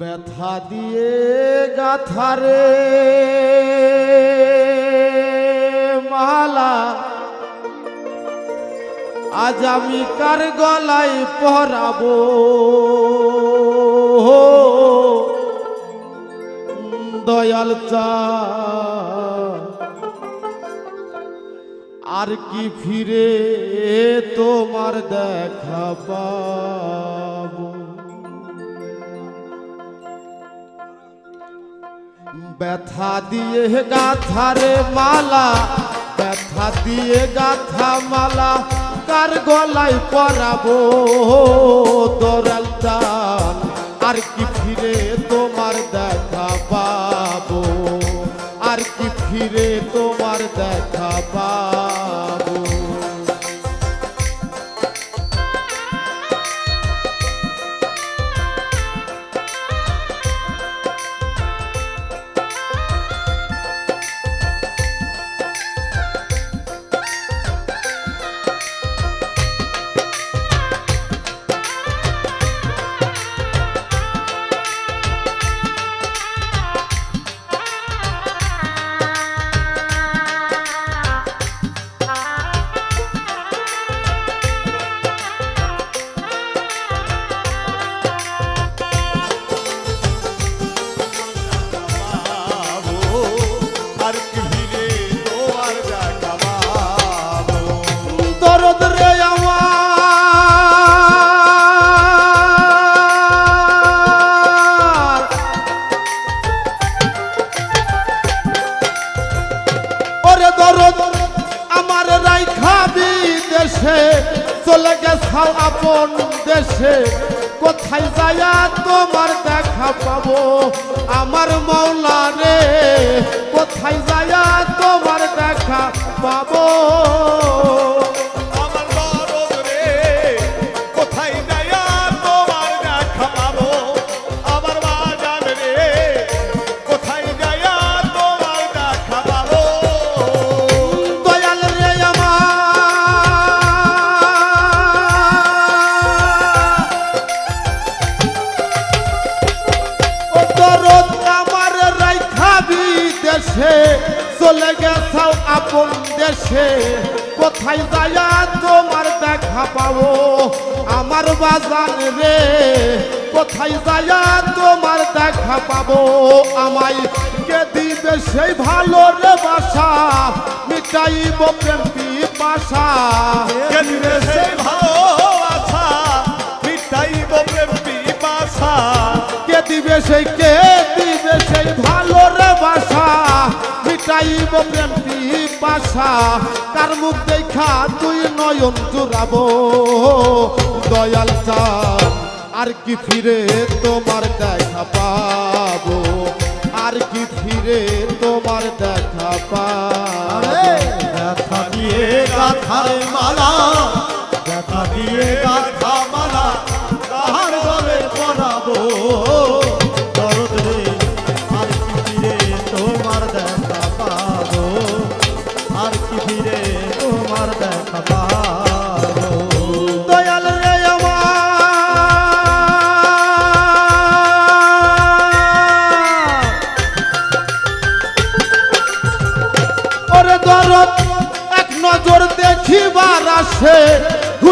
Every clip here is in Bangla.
ব্যথা দিয়ে গাথারে মালা, আজ আমি কার গলায় পরাবো? দয়াল চা, আর কি ফিরে তোমার দেখা পাবো ব্যথা দিয়ে গাথারে মালা, ব্যথা দিয়ে গাথা মালা, কার গলায় পরাবো দরাল আর কি ফিরে তোমার দেখা পাবো? আর কি ফিরে তোমার দেখা পাবো? দরদ আমার রাইখা দেশে চলে গেছাও আপন দেশে। কোথায় যায়া তোমার দেখা পাবো? আমার মৌলা রে, কোথায় চলে গেছাও আপন দেশে। কোথায় যায়া তোমার দেখা পাবো? আমার বাজান রে কোথায় যায়া তোমার দেখা পাবো? আমায় কে দিবে সেই ভালো রে বাসা? মিটাইব প্রেম পিপাসা কে দিবে সেই ভালো ভালোবাসা, মিটাইব প্রেম পিপাসা। কে দিবে সেই কে মিটাইব প্রেম পিপাসা কার মুখ দেখা তুই নয়ন জুড়াবো। দয়াল আর কি ফিরে তোমার দেখা পাবো? আর কি ফিরে তোমার দেখা পাবো? ব্যথা দিয়ে গাথার মালা, ব্যথা দিয়ে গাথা মালা।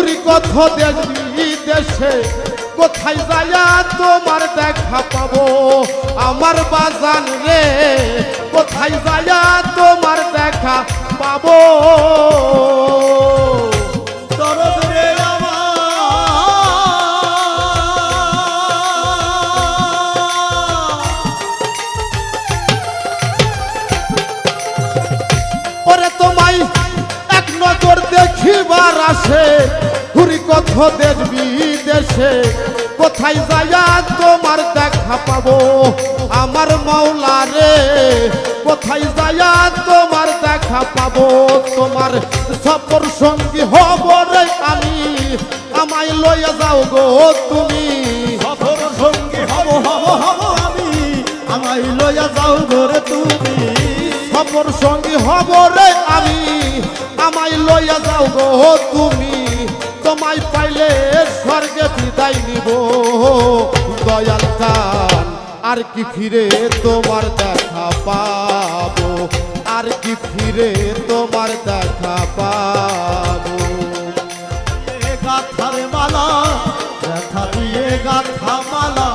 ঘুরি কত দেখবি দেশে। কোথায় যায়া তোমার দেখা পাবো? আমার বাজান রে, কোথায় যায়া তোমার দেখা পাবো? আসে, ঘুরি কত দেখবি দেশে কোথায় যায়া তোমার দেখা পাবো? আমার মাওলা রে, কোথায় যায়া তোমার দেখা পাবো? তোমার সফর সঙ্গী হব রে আমি, আমায় লইয়া যাও গো তুমি। সফর সঙ্গী হব হব হব আমি, আমায় লইয়া যাও ঘরে তুমি। সফর সঙ্গী হব রে আমি। আমায় লইয়া যাও গো তুমি। তোমায় পাইলে স্বর্গে বিদায় নিব। দয়াল চান আর কি ফিরে তোমার দেখা পাবো? আর কি ফিরে তোমার দেখা পাবো? গাথার মালা ব্যথা দিয়ে গাথা মালা,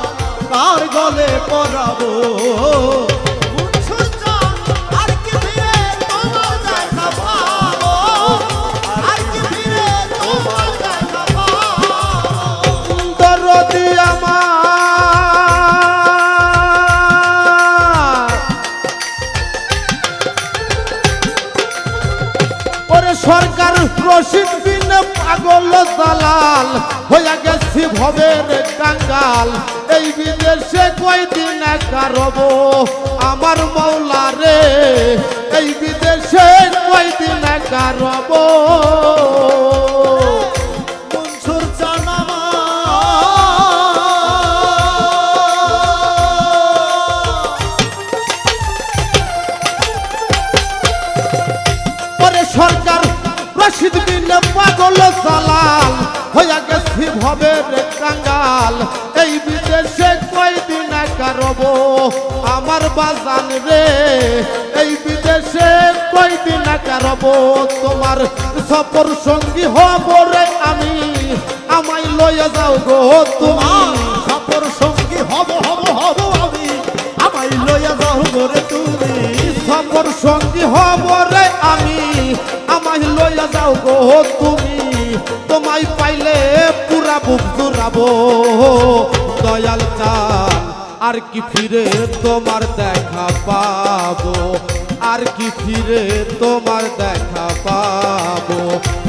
কার গলে পরাবো? সরকার রশিদ বিন পাগল দালাল, হইয়া গেছি ভবের কাঙ্গাল এই বিদেশে কয়দিন কারব আমার মৌলা রে। এই বিদেশে কয়দিন কারব মনসুর পাগল সালাল, হইয়া গেছি ভবের কাঙ্গাল। এই বিদেশে কয়দিন কারব আমার বাজান রে। এই বিদেশে কয়দিন কারব তোমার সফর সঙ্গী হব রে আমি। আমায় লইয়া যাও গো তোমার তুমি। সফর সঙ্গী হব হব হব আমি। আমায় লইয়া যাও করে তুমি। সফর সঙ্গী হব রে যাও গো তুমি। তোমায় পাইলে পুরা বুক জুড়াবো দয়াল চান, আর কি ফিরে তোমার দেখা পাবো? আর কি ফিরে তোমার দেখা পাবো?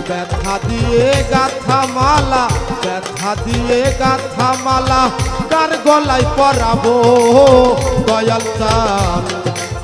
ব্যথা দিয়ে গাথা মালা, ব্যথা দিয়ে গাথা মালা, কার গলায় পরাবো? দয়াল চান